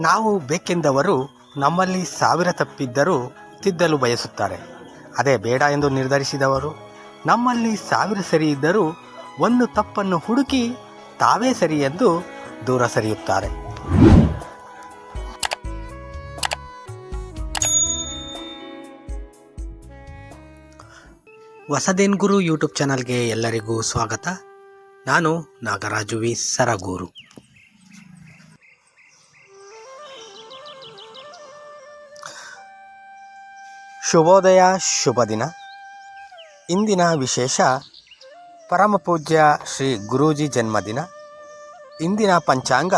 ನಾವು ಬೇಕೆಂದವರು ನಮ್ಮಲ್ಲಿ ಸಾವಿರ ತಪ್ಪಿದ್ದರೂ ತಿದ್ದಲು ಬಯಸುತ್ತಾರೆ. ಅದೇ ಬೇಡ ಎಂದು ನಿರ್ಧರಿಸಿದವರು, ನಮ್ಮಲ್ಲಿ ಸಾವಿರ ಸರಿ ಇದ್ದರೂ ಒಂದು ತಪ್ಪನ್ನು ಹುಡುಕಿ ತಾವೇ ಸರಿ ಎಂದು ದೂರ ಸರಿಯುತ್ತಾರೆ. ಹೊಸದೇನ್ ಗುರು ಯೂಟ್ಯೂಬ್ ಚಾನಲ್ಗೆ ಎಲ್ಲರಿಗೂ ಸ್ವಾಗತ. ನಾನು ನಾಗರಾಜು ವಿ. ಸರಗೂರು. ಶುಭೋದಯ, ಶುಭ ದಿನ. ಇಂದಿನ ವಿಶೇಷ ಪರಮಪೂಜ್ಯ ಶ್ರೀ ಗುರೂಜಿ ಜನ್ಮದಿನ. ಇಂದಿನ ಪಂಚಾಂಗ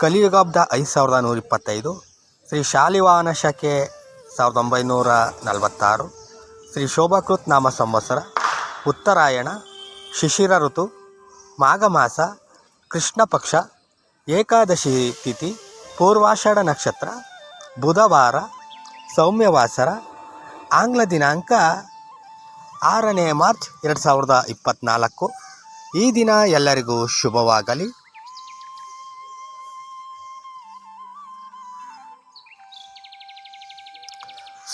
ಕಲಿಯುಗಾಬ್ದ ಐದು ಸಾವಿರದ ನೂರ ಇಪ್ಪತ್ತೈದು ಶ್ರೀ ಶಾಲಿವಾಹನ ಶಕೆ ಸಾವಿರದ ಒಂಬೈನೂರ ನಲವತ್ತಾರು, ಶ್ರೀ ಶೋಭಾಕೃತ್ ನಾಮ ಸಂವತ್ಸರ, ಉತ್ತರಾಯಣ, ಶಿಶಿರ ಋತು, ಮಾಘ ಮಾಸ, ಕೃಷ್ಣ ಪಕ್ಷ, ಏಕಾದಶಿ ತಿಥಿ, ಪೂರ್ವಾಷಾಢ ನಕ್ಷತ್ರ, ಬುಧವಾರ, ಸೌಮ್ಯವಾಸರ ಆಂಗ್ಲ ದಿನಾಂಕ ಆರನೇ ಮಾರ್ಚ್ ಎರಡು ಸಾವಿರದ ಇಪ್ಪತ್ತ್ನಾಲ್ಕು ಈ ದಿನ ಎಲ್ಲರಿಗೂ ಶುಭವಾಗಲಿ.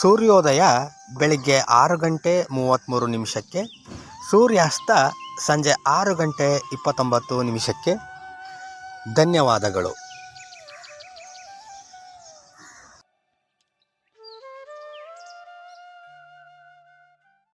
ಸೂರ್ಯೋದಯ ಬೆಳಿಗ್ಗೆ ಆರು ಗಂಟೆ ಮೂವತ್ತ್ಮೂರು ನಿಮಿಷಕ್ಕೆ, ಸೂರ್ಯಾಸ್ತ ಸಂಜೆ ಆರು ಗಂಟೆ ಇಪ್ಪತ್ತೊಂಬತ್ತು ನಿಮಿಷಕ್ಕೆ. ಧನ್ಯವಾದಗಳು.